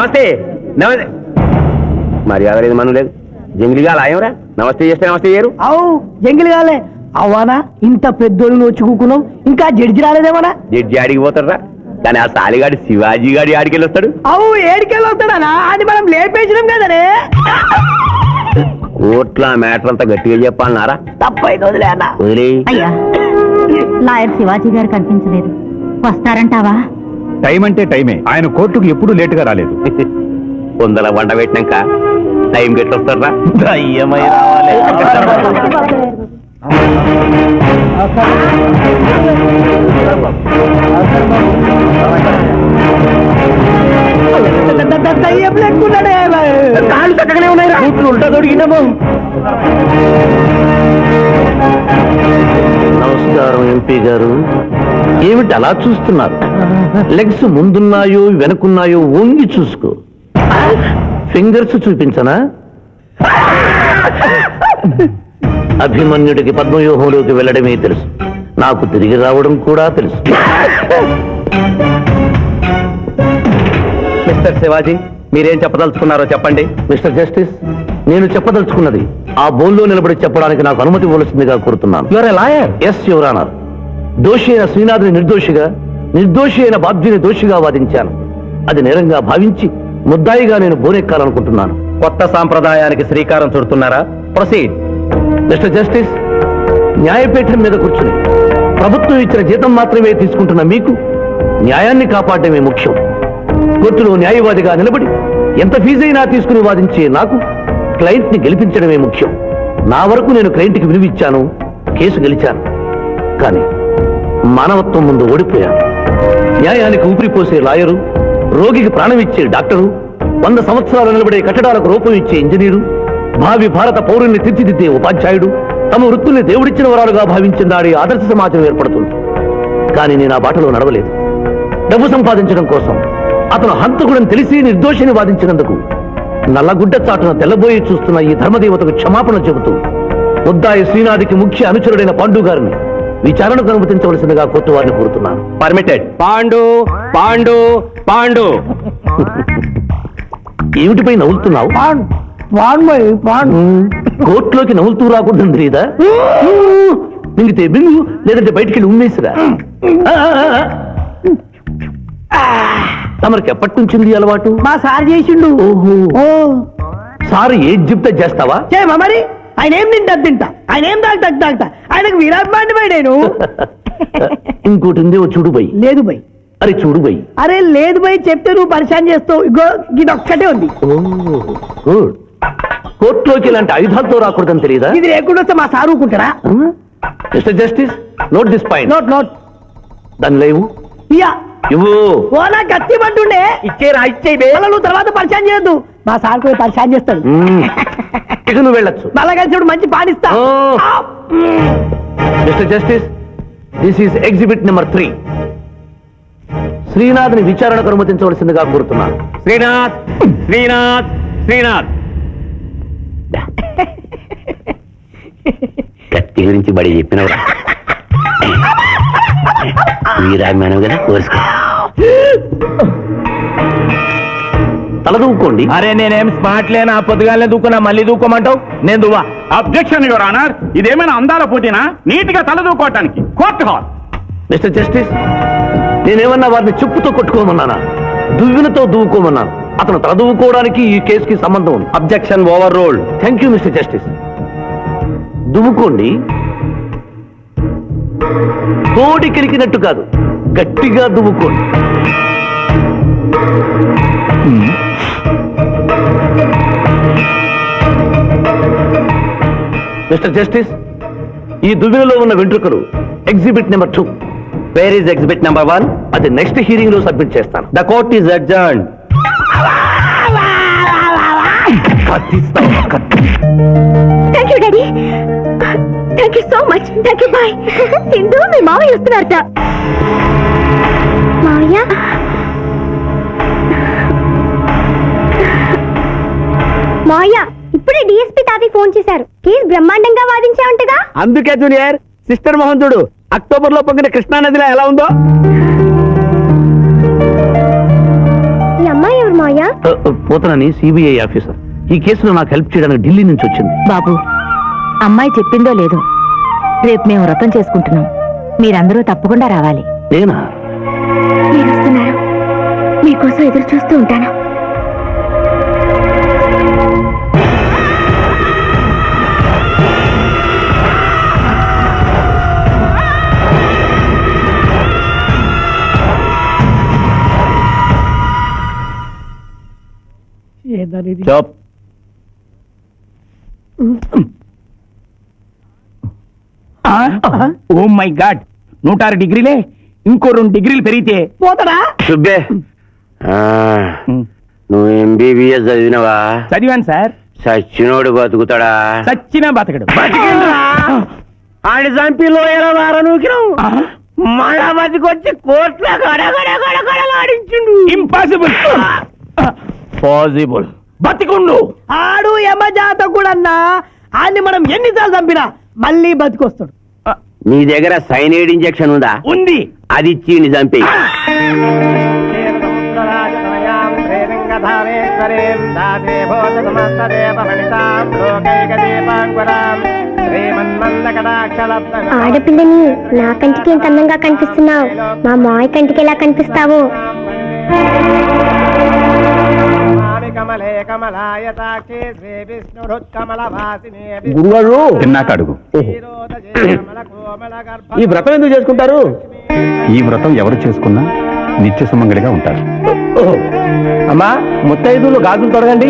నమస్తే. నమస్తే. మర్యాద లేదు మనం లేదు. జంగిలిగా లాయంరా నమస్తే చేస్తే నమస్తే చేయరు. అవు జంగిల్ కాలే అవ్వానా? ఇంత పెద్దోళ్ళు వచ్చుకున్నావు ఇంకా జడ్జి రాలేదేమన్నా జడ్జి ఆడికి పోతారా కానీ ఆ సాలిగాడి శివాజీ గాడి ఆడికి వెళ్ళి వస్తాడు. అవు ఏడికెళ్ళి వస్తాడనా? అది మనం లేపేసినాం కదనే. కోట్ల మ్యాటర్ అంతా గట్టిగా చెప్పాలన్నారా? తప్పైంది వదిలే అన్న. వదిలే. అయ్యా లాయర్ శివాజీ గారు కనిపించలేదు. వస్తారంటావా? టైం అంటే టైమే. ఆయన కోర్టుకు ఎప్పుడూ లేటుగా రాలేదు. వందల వంట పెట్టినాక టైం గట్టి వస్తారా దయ్యమై రావాలి. దయ్యం లెక్కున్నాడే కాళ్ళు చక్కగానే ఉన్నాయి ఉల్టా దొరికినాము నమస్కారం ఎంపీ గారు. ఏమిటి అలా చూస్తున్నారు? లెగ్స్ ముందున్నాయో వెనుకున్నాయో వంగి చూసుకో. ఫింగర్స్ చూపించనా? అభిమన్యుడికి పద్మవ్యూహంలోకి వెళ్ళడమే తెలుసు. నాకు తిరిగి రావడం కూడా తెలుసు. మిస్టర్ శివాజీ మీరేం చెప్పదలుచుకున్నారో చెప్పండి. మిస్టర్ జస్టిస్ నేను చెప్పదలుచుకున్నది ఆ బోన్లో నిలబడి చెప్పడానికి నాకు అనుమతి ఇవ్వవలసిందిగా కోరుతున్నాను. Your a lawyer yes your honour దోషి అయిన శ్రీనాథుని నిర్దోషిగా నిర్దోషి అయిన బాబ్జీని దోషిగా వాదించాను. అది నేరంగా భావించి ముద్దాయిగా నేను బోనెక్కాలనుకుంటున్నాను. కొత్త సాంప్రదాయానికి శ్రీకారం చుడుతున్నారా? ప్రొసీడ్. మిస్టర్ జస్టిస్ న్యాయపీఠం మీద కూర్చుని ప్రభుత్వం ఇచ్చిన జీతం మాత్రమే తీసుకుంటున్న మీకు న్యాయాన్ని కాపాడటమే ముఖ్యం. కోర్టులో న్యాయవాదిగా నిలబడి ఎంత ఫీజైనా తీసుకుని వాదించే నాకు క్లయింట్ని గెలిపించడమే ముఖ్యం. నా వరకు నేను క్లయింట్కి విలువిచ్చాను కేసు గెలిచాను. కానీ మానవత్వం ముందు ఓడిపోయాను. న్యాయానికి ఊపిరిపోసే లాయరు రోగికి ప్రాణం ఇచ్చే డాక్టరు వంద సంవత్సరాలు నిలబడే కట్టడాలకు రూపం ఇచ్చే ఇంజనీరు భావి భారత పౌరుల్ని తీర్చిదిద్దే ఉపాధ్యాయుడు తమ వృత్తుల్ని దేవుడిచ్చిన వరాలుగా భావించిన దాడి ఆదర్శ సమాజం ఏర్పడుతుంది. కానీ నేను ఆ బాటలో నడవలేదు. డబ్బు సంపాదించడం కోసం అతను హంతకుడని తెలిసి నిర్దోషిని వాదించినందుకు నల్లగుడ్డ చాటున తెల్లబోయి చూస్తున్న ఈ ధర్మదేవతకు క్షమాపణ చెబుతూ ముద్దాయి శ్రీనాథికి ముఖ్య అనుచరుడైన పాండు గారిని విచారణకు అనుమతించవలసిందిగా కోర్టు వారిని కోరుతున్నాను. పర్మిటెడ్ పాండు పాండు పాండు. ఏమిటిపై నవ్వులుతున్నావు? కోర్టులోకి నవ్వులుతూ రాకుండా తెలీదా మింగితే బింగు లేదంటే బయటికి వెళ్ళి ఉమ్మేసిరా. తమరికి ఎప్పటి నుంచి అలవాటు? మా సార్ చేసిండు. ఓహో. సార్ ఏది చెప్తే చేస్తావా? చేయమా మరి? ఆయన ఏం తింటా తింటా. ఆయన ఏం తాగుతా తాగుతా. ఆయనకు విరాట్ బాండి పోయి నేను. ఇంకోటి ఉంది చూడు బై. లేదు బై. అరే చూడు బై. అరే లేదు బై చెప్తే నువ్వు పరిశాన్ చేస్తావు. ఇగో ఇది ఒక్కటే ఉంది. గుడ్. కోర్టులోకి ఇలాంటి ఆయుధాలతో రాకూడదని తెలియదా ఇది లేకుండా వస్తే మా సార్ ఊరుకుంటారా? Mister justice note this point. Note note. దాని లేవు. ఇయ్యా. ఇవ్వు. ఓ నా కత్తి పట్టుండే ఇచ్చేరా ఇచ్చే నువ్వు తర్వాత పరిశాన్ చేయొద్దు. మా సార్ పోయి పరిశాన్ చేస్తాడు. ఇక నువ్వు వెళ్ళొచ్చు. మళ్ళా కలిసి మంచి పాడిస్తా. Mister justice this is exhibit number three. శ్రీనాథ్ని విచారణకు అనుమతించవలసిందిగా కోరుతున్నాను. శ్రీనాథ్ శ్రీనాథ్ శ్రీనాథ్. కత్తి గురించి బడి చెప్పినవరా. వీరాభిమానం కదా కోరుసుకో తలదూక్కోండి అరే నేనేం స్మార్ట్ లేనా? పొద్దుగానే దూకున్నా మళ్ళీ దూకోమంటావు నేను దువ్వా? అబ్జెక్షన్ యువర్ ఆనర్ ఇదేమైనా అందాల పోటీనా? నీట్గా తలదూకోవటానికి. కోర్టు హాల్ మిస్టర్ జస్టిస్ నేనేమన్నా వారిని చెప్పుతో కొట్టుకోమన్నానా? దువ్వినతో దువ్వుకోమన్నాను అతను తల దువ్వుకోవడానికి ఈ కేసుకి సంబంధం ఉంది. Objection overruled thank you mister justice. దువ్వుకోండి. తోడి కెలికినట్టు కాదు గట్టిగా దువ్వుకోండి. మిస్టర్ జస్టిస్ ఈ దువ్వెనలో ఉన్న వెంట్రుకలు exhibit number two. Where is exhibit number one అది నెక్స్ట్ హీరింగ్లో సబ్మిట్ చేస్తాను. ద కోర్ట్ ఈజ్ అడ్జర్న్ కత్తిస్తావా? కత్తి. Thank you daddy thank you so much thank you bye Sindhu మీ మావయ్య వస్తున్నారట. మావయ్య మావయ్య ఇప్పుడే డిఎస్పీ తాతయ్య ఫోన్ చేశారు. కేసు బ్రహ్మాండంగా వాదించావంటగా? అందుకే జూనియర్ సిస్టర్ మోహన్ చూడు అక్టోబర్లో పొంగిన కృష్ణా నదిలో ఎలా ఉందో? ఈ అమ్మాయి ఎవరు మాయా? పోతనని సిబిఐ ఆఫీసర్. ఈ కేసులో నాకు హెల్ప్ చేయడానికి ఢిల్లీ నుంచి వచ్చింది. బాబు అమ్మాయి చెప్పిందో లేదో రేపు మేము వ్రతం చేసుకుంటున్నాం. మీరందరూ తప్పకుండా రావాలి. నేనా? మీరు వస్తున్నారు మీకోసం ఎదురు చూస్తూ ఉంటాను. ఏదనేది జాబ్ ఓ మై గాడ్. నూట ఆరు డిగ్రీలే. ఇంకో రెండు డిగ్రీలు పెరిగితే. పోతాడా? సుబ్బే. ఆ, నువ్వు ఎంబీబీఎస్ చదివినవా? చదివాను సార్. సచ్చినోడు బతుకుతాడా? చచ్చినా బతకడు. ఆయన చంపిలో ఎలా వారనూకినావు మళ్ళా బతికొచ్చి కోట్ల గడగడగడగడలాడించిండు. Impossible possible బతికుండు. ఆడు యమజాత కూడా అన్నా ఆన్ని మనం ఎన్నిసార్లు చంపినా మళ్ళీ బతికొస్తాడు. నీ దగ్గర సైనైడ్ ఇంజెక్షన్ ఉందా? ఉంది. అది ఇచ్చి చంపి ఆడపిల్లని నా కంటికి ఎంత అందంగా కనిపిస్తున్నావు? మా మాయ కంటికి ఎలా కనిపిస్తావు? గురుగారు తిన్నాక అడుగు. ఈ వ్రతం ఎందుకు చేసుకుంటారు? ఈ వ్రతం ఎవరు చేసుకున్నా నిత్య సుమంగళిగా ఉంటారు అమ్మా ముత్తైదులు గాజులు తొడగండి.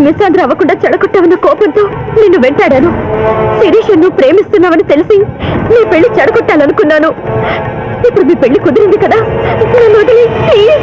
నేను మిస్సాంధ్ర అవ్వకుండా చెడగొట్టావన్న కోపంతో నిన్ను వెంటాడాను. శిరీష్ నువ్వు ప్రేమిస్తున్నావని తెలిసి నీ పెళ్ళి చెడగొట్టాలనుకున్నాను. ఇప్పుడు మీ పెళ్ళి కుదిరింది కదా? నన్ను వదిలి ప్లీజ్.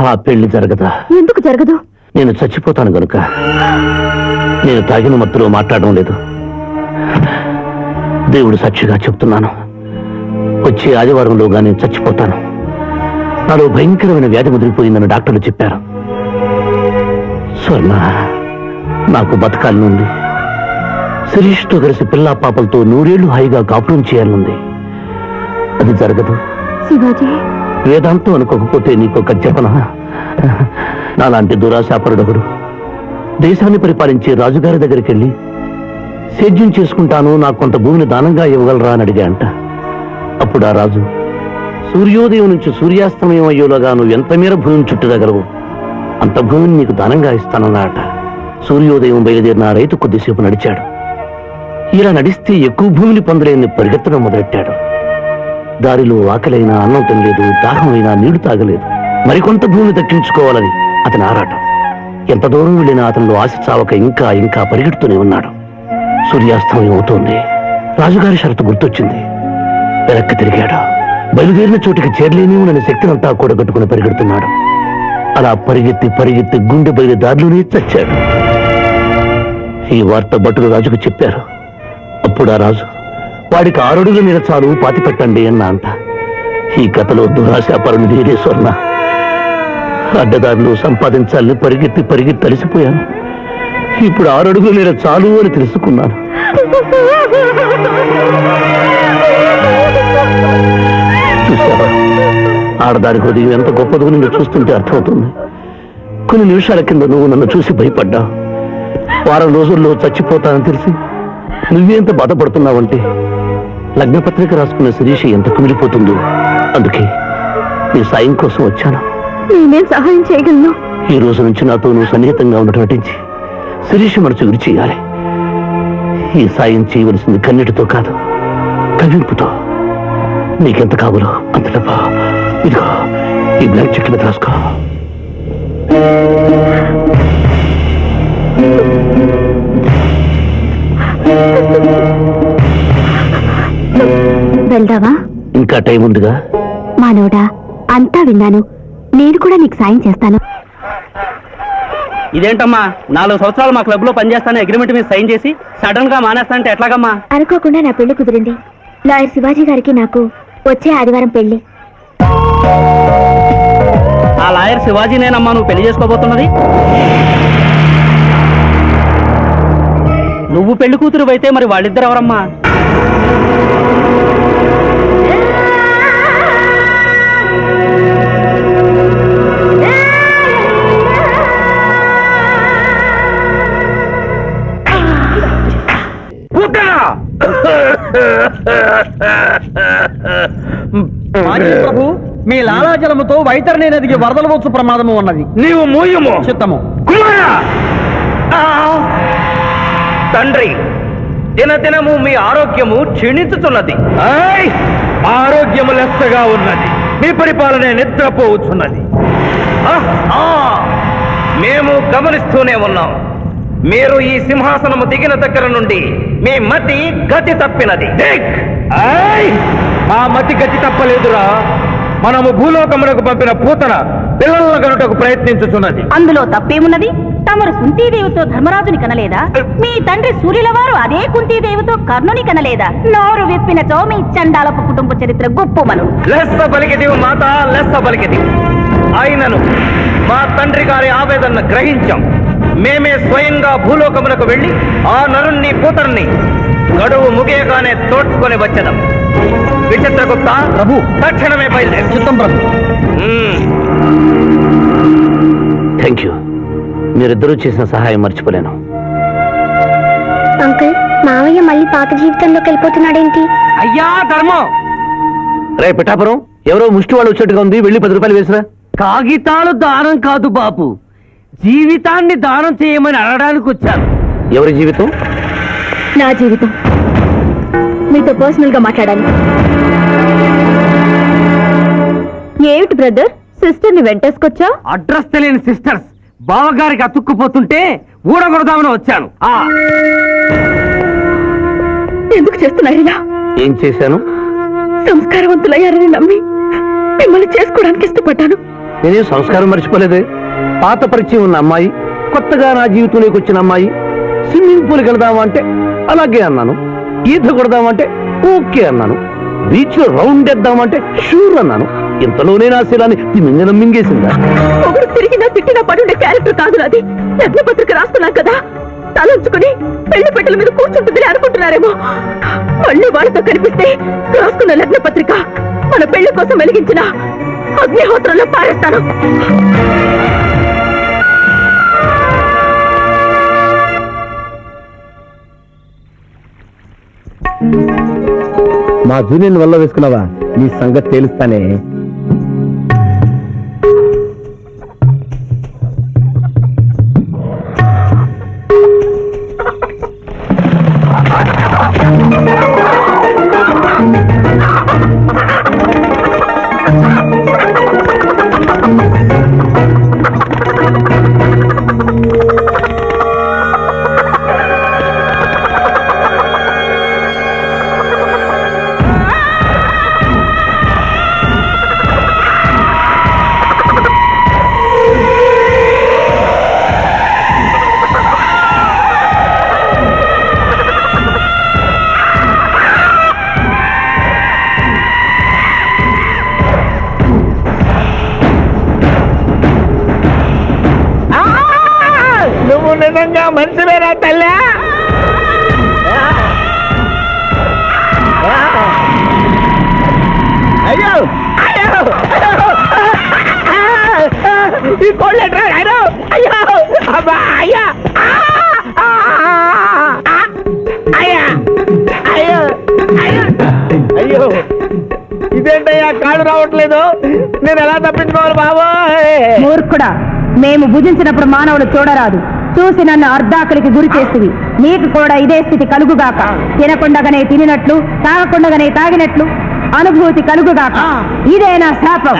ఆ పెళ్ళి జరగదా? ఎందుకు జరగదు? నేను చచ్చిపోతాను గనుక. నేను తాగిన మత్తులో మాట్లాడడం లేదు. దేవుడు సాక్షిగా చెప్తున్నాను. వచ్చే ఆదివారంలోగా నేను చచ్చిపోతాను. నాలో భయంకరమైన వ్యాధి ముదిరిపోయిందని డాక్టర్లు చెప్పారు. స్వర్ణ నాకు బతకాలనుంది. శిరీష్తో కలిసి పిల్లా పాపలతో నూరేళ్ళు హాయిగా కాపురం చేయాలనుంది. అది జరగదు. శివాజీ వేదాంతం అనుకోకపోతే నీకొక చెప్పన నాలాంటి దురాశాపరుడొకడు. దేశాన్ని పరిపాలించే రాజుగారి దగ్గరికి వెళ్ళి సేద్యం చేసుకుంటాను నాకు కొంత భూమిని దానంగా ఇవ్వగలరా అని అడిగా అంట అప్పుడు ఆ రాజు సూర్యోదయం నుంచి సూర్యాస్తమయం అయ్యేలోగా నువ్వు ఎంత మేర భూమిని చుట్టదగలవు అంత భూమిని నీకు దానంగా ఇస్తానన్నాట సూర్యోదయం బయలుదేరిన రైతు కొద్దిసేపు నడిచాడు. ఇలా నడిస్తే ఎక్కువ భూమిని పొందలేని పరిగెత్తడం మొదలెట్టాడు. దారిలో ఆకలైనా అన్నం తినలేదు దాహమైనా నీళ్ళు తాగలేదు. మరికొంత భూమి దక్కించుకోవాలని అతని ఆరాటం. ఎంత దూరం వెళ్ళినా అతనిలో ఆశ చావక ఇంకా ఇంకా పరిగెడుతూనే ఉన్నాడు. సూర్యాస్తమయం అవుతోంది. రాజుగారి షరతు గుర్తొచ్చింది. వెనక్కి తిరిగాడు? బయలుదేరిన చోటికి చేరలేనేమోనని శక్తినంతా కూడగట్టుకుని పరిగెడుతున్నాడు. అలా పరిగెత్తి పరిగెత్తి గుండె బయలు దారిలోనే చచ్చాడు. ఈ వార్త భటులు రాజుకు చెప్పారు. అప్పుడు ఆ రాజు వాడికి ఆరుడుగా మీద చాలు పాతి పెట్టండి అన్న అంట ఈ కథలో దురాశాపరుని నేనే స్వర్ణ. అడ్డదారులు సంపాదించాలని పరిగెత్తి పరిగెత్తి తలిసిపోయాను ఇప్పుడు ఆరడుగులు మీద చాలు అని తెలుసుకున్నాను. ఆడదాని హృదయం ఎంత గొప్పదో నిన్ను చూస్తుంటే అర్థమవుతుంది. కొన్ని నిమిషాల కింద నువ్వు నన్ను చూసి భయపడ్డా. వారం రోజుల్లో చచ్చిపోతానని తెలిసి నువ్వెంత బాధపడుతున్నావంటే లగ్నపత్రిక రాసుకున్న శిరీష ఎంత కుమిలిపోతుందో. అందుకే నీ సాయం కోసం వచ్చాను. నేనేం సహాయం చేయగలను? ఈ రోజు నుంచి నాతో నువ్వు సన్నిహితంగా ఉండటం నటించి శిరీష మనసు గురి చేయాలి ఈ సాయం చేయవలసింది కన్నీటితో కాదు కవింపుతో నీకెంత కావాలో అంత డబ్బా ఇదిగో ఈ బ్లాక్ చెక్ మీద రాసుకో. వెళ్దావా? ఇంకా టైం ఉందిగా? మానవుడా అంతా విన్నాను. నేను కూడా నీకు సాయం చేస్తాను. ఇదేంటమ్మా? నాలుగు సంవత్సరాలు మా క్లబ్లో పనిచేస్తాను అగ్రిమెంట్ మీద సైన్ చేసి సడన్గా మానేస్తానంటే ఎట్లాగమ్మా? అనుకోకుండా నా పెళ్ళి కుదిరింది. లాయర్ శివాజీ గారికి నాకు వచ్చే ఆదివారం పెళ్ళి ఆ లాయర్ శివాజీనేనమ్మా నువ్వు పెళ్ళి చేసుకోబోతున్నది? నువ్వు పెళ్ళి కూతురు అయితే మరి వాళ్ళిద్దరు ఎవరమ్మా? ప్రభు మీ లాలాజలముతో వైతరణి నదికి వరదలు వచ్చు ప్రమాదము ఉన్నది. నీవు మూయము. చిత్తము. తండ్రి దినదినము మీ ఆరోగ్యము క్షీణించుతున్నది. ఆరోగ్యము లెస్సగా ఉన్నది. మీ పరిపాలనే నిద్రపోవచ్చున్నది! మేము గమనిస్తూనే ఉన్నాం. మీరు ఈ సింహాసనము దిగిన దగ్గర నుండి మీ మతి గతి తప్పినది. ఆ మతి గతి తప్పలేదురా. మనము భూలోకమునకు పంపిన పూతన పిల్లలను కనుటకు ప్రయత్నించుచున్నది. అందులో తప్పేమున్నది? తమరు కుంతీదేవితో ధర్మరాజుని కనలేదా? మీ తండ్రి సూర్యుల వారు అదే కుంతీదేవితో కర్ణుని కనలేదా? నోరు విప్పినచో మీ చండాలపు కుటుంబ చరిత్ర గుప్పుమను లెస్స పలికిది మాత లెస్స పలికిది ఆయనను మా తండ్రి గారి ఆవేదన గ్రహించాం. మేమే స్వయంగా భూలోకమునకు వెళ్ళి ఆ నరుణ్ణి పూతరుణ్ణి గడువు ముగియగానే తోడ్కొని వచ్చేదాం. విచిత్రగుప్త ప్రభు. తక్షణమే బయలుదేరు. చిత్తం ప్రభు. థ్యాంక్ యూ మీరిద్దరూ చేసిన సహాయం మర్చిపోలేను. అంకుల్ మావయ్య మళ్ళీ పాత జీవితంలోకి వెళ్ళిపోతున్నాడేంటి? అయ్యా ధర్మం! రే పిఠాపురం ఎవరో ముష్టి వాళ్ళు వచ్చేట్టుగా ఉంది వెళ్ళి పది రూపాయలు వేసిరా. కాగితాలు దానం కాదు బాపు. జీవితాన్ని దానం చేయమని అడగడానికి వచ్చాను ఎవరి జీవితం? నా జీవితం. మీతో పర్సనల్గా మాట్లాడాలి. ఏమిటి బ్రదర్? సిస్టర్ని వెంటేసుకొచ్చా? అడ్రస్ తెలియని సిస్టర్స్ బావగారికి అతుక్కుపోతుంటే ఊడగొడదామని వచ్చాను. ఆ. ఎందుకు చేస్తున్నారు ఇలా? ఏం చేశాను? సంస్కారవంతులయ్యారని నమ్మి మిమ్మల్ని చేసుకోవడానికి ఇష్టపడ్డాను. నేనే సంస్కారం మర్చిపోలేదే? పాత పరిచయం ఉన్న అమ్మాయి కొత్తగా నా జీవితంలోకి వచ్చిన అమ్మాయి స్విమ్మింగ్ పూల్కి వెళదామా అంటే అలాగే అన్నాను. ఈత కొడదామంటే ఓకే అన్నాను. బీచ్లో రౌండ్ వేద్దామంటే షూర్ అన్నాను. ఇంతలోనే నా శిలాన్ని మింగనం మింగేసిందా ఒకరు తిరిగినా తిట్టినా పడుండే క్యారెక్టర్ కాదు అది. లగ్న పత్రిక రాస్తున్నాం కదా. తలంచుకుని పెళ్ళి పెట్టెల మీద కూర్చుంటుందని అనుకుంటున్నారేమో. మళ్ళీ వాళ్ళతో కనిపిస్తే రాసుకున్న లగ్న పత్రిక మన పెళ్ళి కోసం వెలిగించిన అగ్నిహోత్రంలో పారేస్తాను. మా జూనియర్ వల్ల వేసుకున్నావా? నీ సంగతి తేలుస్తానే. నిజంగా మనిషివేనా తల్లా? అయ్యో! అయ్యో! ఈ కోళ్ళు ఎట్రా అయ్యో అయ్యో! అబ్బా! అయ్యా! అయ్యా! అయ్యో! అయ్యో! అయ్యో! ఇదేంటయ్యా? కాళ్ళు రావట్లేదు. నేను ఎలా తప్పించుకోవాలి బాబోయ్? మూర్ఖుడా మేము భుజించినప్పుడు మానవులు చూడరాదు. చూసి నన్ను అర్ధాకలికి గురి చేస్తుంది నీకు కూడా ఇదే స్థితి కలుగుగాక. తినకుండగానే తినినట్లు తాగకుండగానే తాగినట్లు అనుభూతి కలుగుగాక. ఇదే నా శాపం!